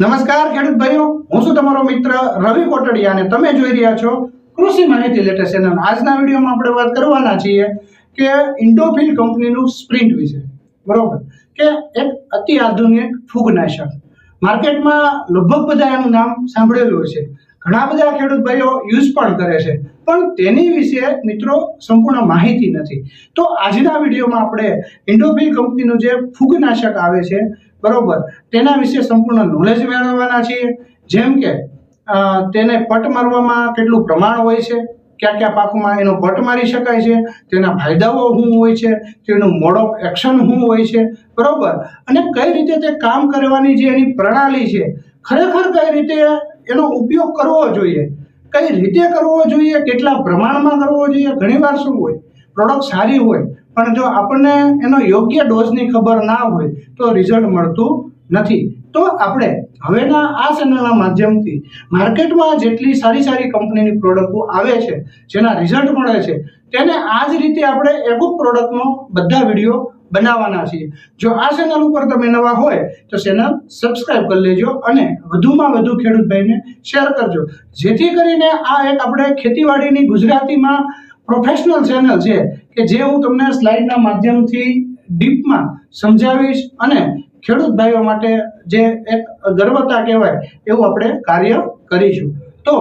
નમસ્કાર, ખેડૂત ભાઈઓ. હું છું તમારો મિત્ર રવિ કોટડિયા અને તમે જોઈ રહ્યા છો કૃષિ માહિતી લેટેસ્ટ ચેનલ. આજના વિડીયોમાં આપણે વાત કરવાના છીએ કે ઇન્ડોફિલ કંપનીનું સ્પ્રિન્ટ વિશે. બરોબર? કે એક અતિ આધુનિક ફૂગનાશક. માર્કેટમાં લગભગ બધા એનું નામ સાંભળેલું છે ઘણા બધા ખેડૂત ભાઈઓ યુઝ પણ કરે છે. પણ તેની વિશે મિત્રો સંપૂર્ણ માહિતી નથી. તો આજના વિડીયોમાં આપણે ઇન્ડોફિલ કંપનીનું જે ફૂગનાશક આવે છે બરોબર? તેના વિશે સંપૂર્ણ નોલેજ મેળવવાના છીએ. જેમ કે તેને પટ મારવામાં કેટલું પ્રમાણ હોય છે? કયા કયા પાકમાં એનો પટ મારી શકાય છે? તેના ફાયદાઓ શું હોય છે? તેનું મોડ ઓફ એક્શન શું હોય છે? બરોબર? અને કઈ રીતે તે કામ કરવાની જે એની પ્રણાલી છે, ખરેખર કઈ રીતે એનો ઉપયોગ કરવો જોઈએ? કઈ રીતે કરવો જોઈએ? કેટલા પ્રમાણમાં કરવો જોઈએ? ઘણીવાર શું હોય? પ્રોડક્ટ સારી હોય પણ જો આપણને એનો યોગ્ય ડોઝની ખબર ના હોય તો રિઝલ્ટ મળતું નથી. તો આપણે હવેના આ ચેનલના માધ્યમથી માર્કેટમાં જેટલી સારી સારી કંપનીની પ્રોડક્ટો આવે છે, જેના રિઝલ્ટ મળે છે, તેને આ જ રીતે આપણે એબુક પ્રોડક્ટનો બધા વીડિયો બનાવવાના છીએ. જો આ ચેનલ ઉપર તમે નવા હોય તો ચેનલ સબસ્ક્રાઈબ કરી લેજો અને વધુમાં વધુ ખેડૂત ભાઈને શેર કરજો. જેથી કરીને આ એક આપણે ખેતીવાડીની ગુજરાતીમાં પ્રોફેશનલ ચેનલ છે કે જે હું તમને સ્લાઇડના માધ્યમથી ડીપમાં સમજાવીશ અને ખેડૂત ભાઈઓ માટે જે એક ગર્વતા કહેવાય એવું આપણે કાર્ય કરીશું. તો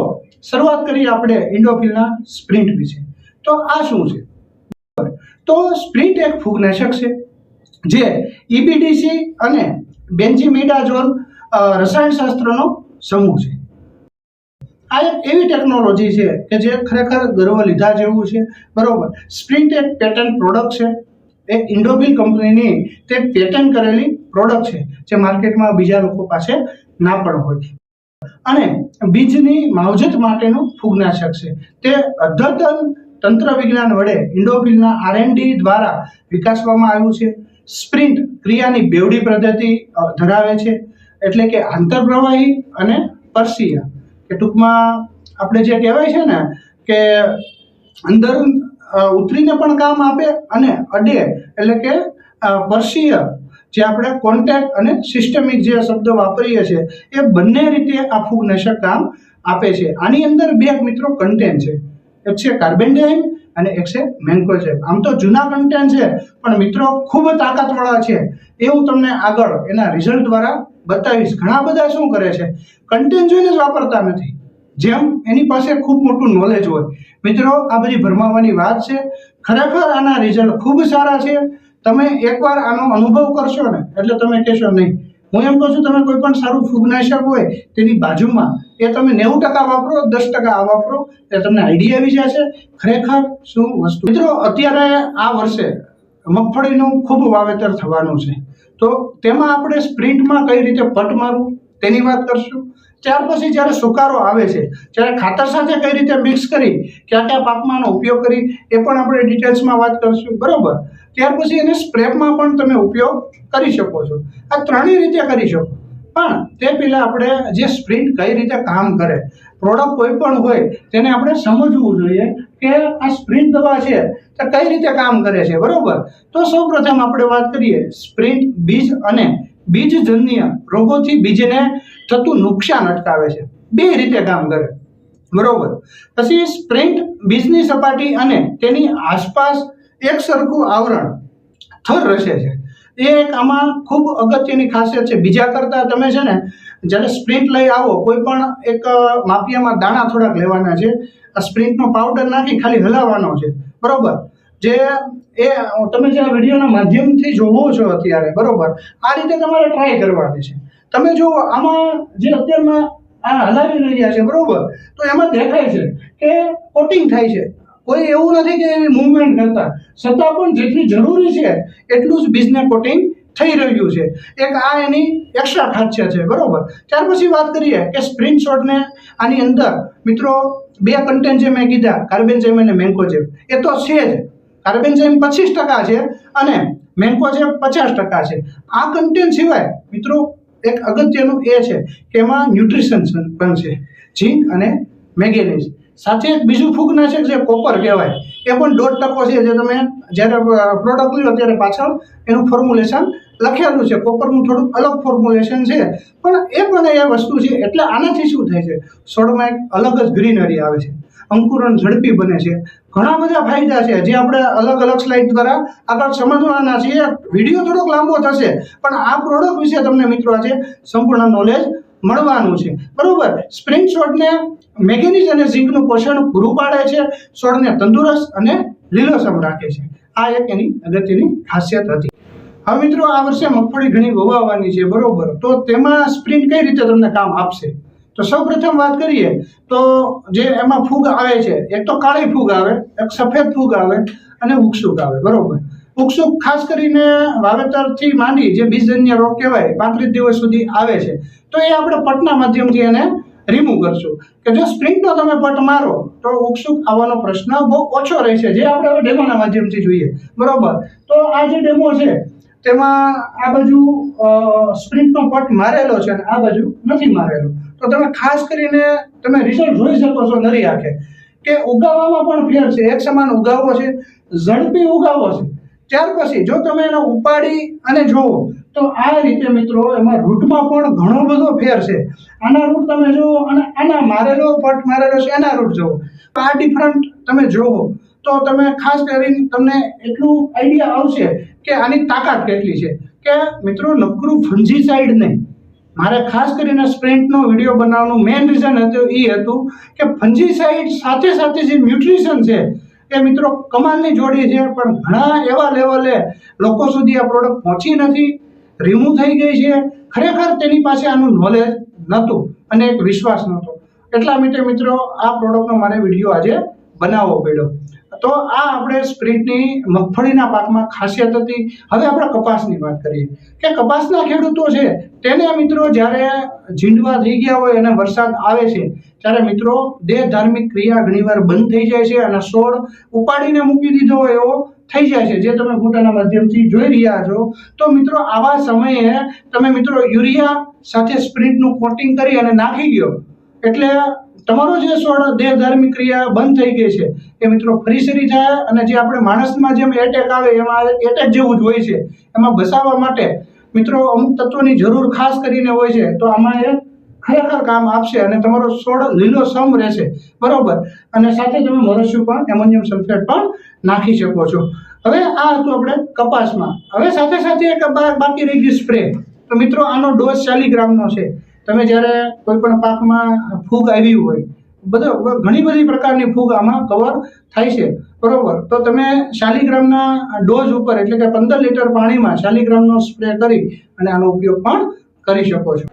શરૂઆત કરીએ આપણે ઇન્ડોફિલના સ્પ્રિન્ટ વિશે. તો આ શું છે? તો સ્પ્રિન્ટ એક ફૂગનાશક છે, જે ઈબીડીસી અને બેન્જીમિડાઝોલ રસાયણશાસ્ત્રનો સમૂહ છે. આ એક એવી ટેકનોલોજી છે કે જે ખરેખર ગર્વ લીધા જેવું છે. બરોબર. સ્પ્રિન્ટ એક પેટર્ન પ્રોડક્ટ છે. એ ઇન્ડોબિલ કંપનીની તે પેટર્ન કરેલી પ્રોડક્ટ છે, જે માર્કેટમાં બીજા લોકો પાસે ના પણ હોય. અને બીજની માવજત માટેનું ફૂગનાશક છે. તે અદ્યતન તંત્ર વિજ્ઞાન વડે ઇન્ડોફિલના આરએનડી દ્વારા વિકાસવામાં આવ્યું છે. સ્પ્રિન્ટ ક્રિયાની બેવડી પદ્ધતિ ધરાવે છે. એટલે કે આંતરપ્રવાહી અને પરસીયા. કે ટૂંકમાં આપણે જે કહેવાય છે ને કે અંદર ઉતરીને પણ કામ આપે અને અડે એટલે કે પરસીય જે આપણે કોન્ટેક્ટ અને સિસ્ટમિક જે શબ્દો વાપરીએ છીએ, એ બંને રીતે આ ફૂગનાશક કામ આપે છે. આની અંદર બે મિત્રો કન્ટેન છે. એક છે કાર્બેન્ડાઇન અને એક છે મેન્કોજેબ આમ તો જૂના કન્ટેન છે, પણ મિત્રો ખૂબ તાકાતવાળા છે. એ હું તમને આગળ એના રિઝલ્ટ દ્વારા બતાવીશ. ઘણા બધા શું કરે છે? કન્ટેન્ટ જોઈને જ વાપરતા નથી. જેમ એની પાસે ખૂબ મોટું નોલેજ હોય. મિત્રો, આ બધી ભરમાવાની વાત છે. ખરેખર આના રિઝલ્ટ ખૂબ સારા છે. તમે એકવાર આનો અનુભવ કરશો ને, એટલે તમે કહેશો નહીં. હું એમ કહું છું, તમે કોઈ પણ સારું ફૂગનાશક હોય, તેની બાજુમાં એ તમે નેવું ટકા વાપરો, દસ ટકા આ વાપરો એટલે તમને આઈડિયા આવી જશે. ખરેખર શું વસ્તુ? મિત્રો, અત્યારે આ વર્ષે મગફળીનું ખૂબ વાવેતર થવાનું છે. તો તેમાં આપણે સ્પ્રિન્ટમાં કઈ રીતે પટ મારવું? તેની વાત કરશું. ત્યાર પછી જ્યારે સુકારો આવે છે, ત્યારે ખાતર સાથે કઈ રીતે મિક્સ કરી, કયા કયા પાકમાંનો ઉપયોગ કરી, એ પણ આપણે ડિટેલ્સમાં વાત કરીશું. બરોબર? ત્યાર પછી એને સ્પ્રેપમાં પણ તમે ઉપયોગ કરી શકો છો. આ ત્રણેય રીતે કરી શકો. પણ તે પહેલાં આપણે જે સ્પ્રિન્ટ કઈ રીતે કામ કરે પ્રોડક્ટ કોઈ પણ હોય, તેને આપણે સમજવું જોઈએ. કે આ સ્પ્રિન્ટ દવા છે. તો કઈ રીતે કામ કરે છે? બરોબર? તો સૌ પ્રથમ આપણે વાત કરીએ સ્પ્રિન્ટ બીજ અને બીજજન્ય રોગોથી બીજને થતું નુકસાન અટકાવે છે. બે રીતે કામ કરે. બરોબર? પછી સ્પ્રિન્ટ બીજની સપાટી અને તેની આસપાસ એક સરખું આવરણ, થર રચે છે. એ એક આમાં ખૂબ અગત્યની ખાસિયત છે. બીજા કરતાં તમે છે ને જ્યારે સ્પ્રિન્ટ લઈ આવો, કોઈ પણ એક માફિયામાં દાણા થોડાક લેવાના છે, આ સ્પ્રિન્ટનો પાવડર નાખી ખાલી હલાવવાનો છે. બરોબર? જે, એ, તમે જે વિડીયોના માધ્યમથી જોવો છો અત્યારે, બરોબર? આ રીતે તમારે ટ્રાય કરવાની છે. તમે જુઓ આમાં જે અત્યારમાં આ હલાવી રહ્યા છે, બરોબર? તો એમાં દેખાય છે કે કોટિંગ થાય છે. કોઈ એવું નથી કે એવી મૂવમેન્ટ કરતા છતાં પણ જેટલી જરૂરી છે, એટલું જ બીજને કોટિંગ થઈ રહ્યું છે. એક આ એની એક્સ્ટ્રા ખાસિયત છે, બરાબર? ત્યાર પછી વાત કરીએ કે સ્ક્રીનશોટને આની અંદર, મિત્રો, બે કન્ટેન્ટ જે મેં કીધા કાર્બેન્ઝેમ અને મેન્કોજેમ એ તો છે જ. કાર્બેન્ઝેમ પચીસ ટકા છે અને મેન્કોજેમ પચાસ ટકા છે. આ કન્ટેન્ટ સિવાય, મિત્રો, એક અગત્યનું એ છે કે એમાં ન્યુટ્રિશન પણ છે. ઝીંક અને મેગેનિઝ. સાથે એક બીજું ફૂગનાશક છે, કોપર કહેવાય. એ પણ દોઢ ટકો છે જે તમે જ્યારે પ્રોડક્ટ લ્યો ત્યારે પાછળ, એનું ફોર્મ્યુલેશન લખેલું છે. કોપરનું થોડુંક અલગ ફોર્મ્યુલેશન છે. પણ એ પણ એ વસ્તુ છે, એટલે આનાથી શું થાય છે? છોડમાં એક અલગ જ ગ્રીનરી આવે છે. અંકુરણ ઝડપી બને છે. ઘણા બધા ફાયદા છે. જે આપણે અલગ અલગ સ્લાઇડ દ્વારા આગળ સમજવાના છીએ. વીડિયો થોડોક લાંબો થશે. પણ આ પ્રોડક્ટ વિશે તમને મિત્રો આજે સંપૂર્ણ નોલેજ મળવાનું છે. બરોબર? સ્પ્રિંગ છોડને મેગ્નેઝ અને ઝીંકનું પોષણ પૂરું પાડે છે. છોડને તંદુરસ્ત અને લીલોસમ રાખે છે. આ એક એની અગત્યની ખાસિયત હતી. હવે મિત્રો, આ વર્ષે મગફળી ઘણી વવાવવાની છે. બરોબર? તો તેમાં સ્પ્રિન્ટ કઈ રીતે તમને કામ આપશે? તો સૌપ્રથમ વાત કરીએ, તો જે એમાં ફૂગ આવે છે, એક તો કાળી ફૂગ આવે, એક સફેદ ફૂગ આવે, અને ઉકસુક આવે. બરોબર? ઉકસુક ખાસ કરીને વાવેતરથી માંડી જે બીજજન્ય રોગ કહેવાય, પાંત્રીસ દિવસ સુધી આવે છે. તો એ આપણે પટના માધ્યમથી એને રિમૂવ કરશું. કે જો સ્પ્રિંગનો તમે પટ મારો, તો ઉકસુક આવવાનો પ્રશ્ન બહુ ઓછો રહે છે, જે આપણે હવે ડેમોના માધ્યમથી જોઈએ. બરોબર? તો આ જે ડેમો છે, તેમાં આ બાજુ સ્પ્રિન્ટનો પટ મારેલો છે અને આ બાજુ નથી મારેલો. તો તમે ખાસ કરીને તમે રિઝલ્ટ જોઈ શકો છો નરી આંખે. કે ઉગાવવામાં પણ ફેર છે, એક સમાન ઉગાવો છે, ઝડપી ઉગાવો છે. ત્યાર પછી જો તમે એને ઉપાડી અને જુઓ, તો આ રીતે મિત્રો એમાં રૂટમાં પણ ઘણો બધો ફેર છે. આના રૂટ તમે જુઓ અને આના મારેલો પટ મારેલો છે, એના રૂટ જુઓ. આ ડિફરન્ટ તમે જુઓ, તો તમે ખાસ કરીને તમને એટલું આઈડિયા આવશે કે આની તાકાત કેટલી છે. કે મિત્રો નકરું ફંજી સાઈડ નહીં. મારે ખાસ કરીને સ્પ્રિન્ટનો વીડિયો બનાવવાનું મેઇન રીઝન હતું એ હતું કે ફંજી સાઈડ સાથે સાથે જે ન્યુટ્રિશન છે એ મિત્રો, કમાલની જોડી છે, પણ ઘણા એવા લેવલે લોકો સુધી આ પ્રોડક્ટ પહોંચી નથી રિમૂવ થઈ ગઈ છે. ખરેખર તેની પાસે આનું નોલેજ નહોતું અને એક વિશ્વાસ નહોતો. એટલા માટે મિત્રો, આ પ્રોડક્ટનો મારે વીડિયો આજે બનાવવો પડ્યો. તો આ આપણે સ્પ્રિન્ટની મગફળીના પાકમાં ખાસિયત હતી. હવે આપણે કપાસની વાત કરીએ. કે કપાસના ખેડૂતો છે, તેને મિત્રો જ્યારે ઝીંડવા થઈ ગયા હોય અને વરસાદ આવે છે, ત્યારે મિત્રો દેહ ધાર્મિક ક્રિયા ઘણીવાર બંધ થઈ જાય છે અને છોડ ઉપાડીને મૂકી દીધો હોય એવો થઈ જાય છે. જે તમે ફોટાના માધ્યમથી જોઈ રહ્યા છો. તો મિત્રો આવા સમયે તમે મિત્રો યુરિયા સાથે સ્પ્રિન્ટનું કોટિંગ કરી અને નાખી ગયો એટલે તમારો જે છોડ દેહ ધાર્મિક ક્રિયા બંધ થઈ ગઈ છે, એ મિત્રો ફરી શરી થાય અને જે આપણે માણસમાં જેમ એટેક આવે, એમાં એટેક જેવું જ હોય છે, એમાં બસાવવા માટે મિત્રો અમુક તત્વોની જરૂર ખાસ કરીને હોય છે, તો આમાં એ ખરેખર કામ આપશે અને તમારો સોળ લીલો સમ રહેશે, બરોબર? અને સાથે તમે મોરસ્યુ પણ, એમોનિયમ સલ્ફેટ પણ નાખી શકો છો. હવે આ હતું આપણે કપાસમાં. હવે સાથે સાથે એક બાકી રહી ગયું સ્પ્રે તો મિત્રો આનો ડોઝ ચાલીસ ગ્રામનો છે. તમે જ્યારે કોઈ પણ પાકમાં ફૂગ આવી હોય, બધો ઘણી બધી પ્રકારની ફૂગ આમાં કવર થાય છે. બરોબર? તો તમે શાલિગ્રામના ડોઝ ઉપર, એટલે કે પંદર લીટર પાણીમાં શાલિગ્રામનો સ્પ્રે કરી અને આનો ઉપયોગ પણ કરી શકો છો.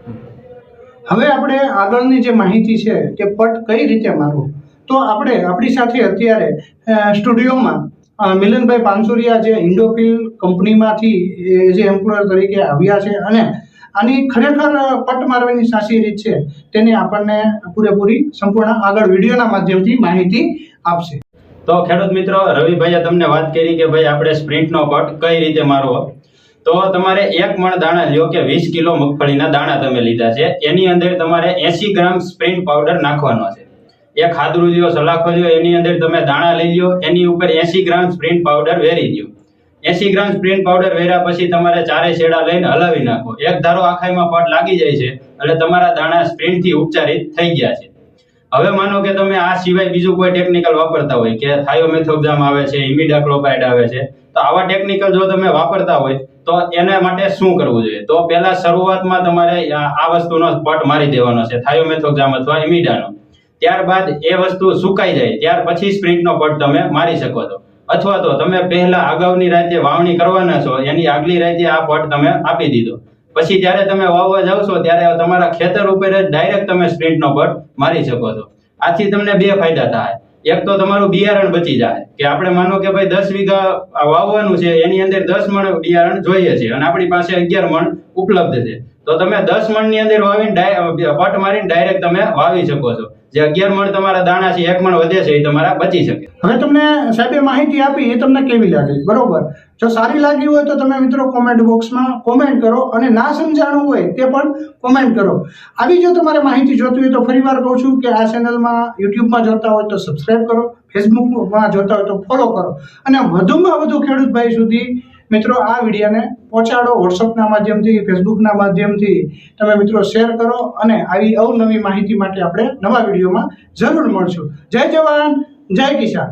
હવે આપણે આગળની જે માહિતી છે કે પટ કઈ રીતે મારવો? તો આપણે આપણી સાથે અત્યારે સ્ટુડિયોમાં મિલનભાઈ પાનસુરિયા જે ઇન્ડોફિલ કંપનીમાંથી એ જે એમ્પ્લોયર તરીકે આવ્યા છે અને આની ખરેખર પટ મારવાની સાચી રીત છે. તેની આપણને પૂરેપૂરી સંપૂર્ણ આગળ વિડીયોના માધ્યમથી માહિતી આપશે. તો ખેડૂત મિત્રો, રવિભાઈએ તમને વાત કરી કે ભાઈ આપણે સ્પ્રિન્ટનો પટ કઈ રીતે મારવો? તો તમારે એક મણ દાણા લ્યો કે વીસ કિલો મગફળીના દાણા તમે લીધા છે. એની અંદર તમારે એસી ગ્રામ સ્પ્રિન્ટ પાવડર નાખવાનો છે. એક હાદરું લ્યો, સલાખો લ્યો, એની અંદર તમે દાણા લઈ લ્યો. એની ઉપર એસી ગ્રામ સ્પ્રિન્ટ પાવડર વેરી દો એસી ગ્રામ સ્પ્રિન્ટ પાવડર વેર્યા પછી તમારે ચારે શેડા લઈને હલાવી નાખો. એક ધારો આખાઈમાં પટ લાગી જાય છે એટલે તમારા દાણા સ્પ્રિન્ટથી ઉપચારિત થઈ ગયા છે. હવે માનો કે તમે આ સિવાય બીજું કોઈ ટેકનિકલ વાપરતા હોય કે થાયોમેથોક્ઝામ આવે છે ઇમિડાક્લોપાઇડ આવે છે, તો આવા ટેકનિકલ જો તમે વાપરતા હોય તો એના માટે શું કરવું જોઈએ? તો પહેલા શરૂઆતમાં તમારે આ આ વસ્તુનો પટ મારી દેવાનો છે થાયોમેથોક્ઝામ અથવા ઇમિડાનો ત્યારબાદ એ વસ્તુ સુકાઈ જાય, ત્યાર પછી સ્પ્રિન્ટનો પટ તમે મારી શકો છો. અથવા તો તમે પહેલા અગાઉની રાતે વાવણી કરવાના છો, એની આગલી રાતે આ પટ તમે આપી દીધો. પછી જ્યારે તમે વાવવા જાવ છો, ત્યારે તમારા ખેતર ઉપર જ ડાયરેક્ટ તમે સ્પ્રિન્ટનો પટ મારી શકો છો. આથી તમને બે ફાયદા થાય. એક તો તમારું બિયારણ બચી જાય, કે આપણે માનો કે ભાઈ દસ વીઘા વાવવાનું છે, એની અંદર દસ મણ બિયારણ જોઈએ છે અને આપણી પાસે અગિયાર મણ ઉપલબ્ધ છે. તો તમે દસ મણની અંદર વાવીને પટ મારીને ડાયરેક્ટ તમે વાવી શકો છો. જે અગિયાર મણ તમારા દાણા છે, એક મણ વધે છે, એ તમારા બચી શકે. હવે તમને સાહેબે માહિતી આપી, એ તમને કેવી લાગે? બરોબર. જો સારી લાગી હોય તો તમે મિત્રો કોમેન્ટ બોક્સમાં કોમેન્ટ કરો અને ના સમજાણું હોય તે પણ કોમેન્ટ કરો. આવી જો તમારે માહિતી જોતી હોય તો ફરીવાર કહું છું કે આ ચેનલમાં યુટ્યુબમાં જોતા હોય તો સબસ્ક્રાઇબ કરો ફેસબુકમાં જોતા હોય તો ફોલો કરો અને વધુમાં વધુ ખેડૂત ભાઈ સુધી મિત્રો આ વિડીયોને પહોંચાડો. વોટ્સઅપના માધ્યમથી ફેસબુકના માધ્યમથી તમે મિત્રો શેર કરો અને આવી અવનવી માહિતી માટે આપણે નવા વિડીયોમાં જરૂર મળશું. જય જવાન, જય કિસાન.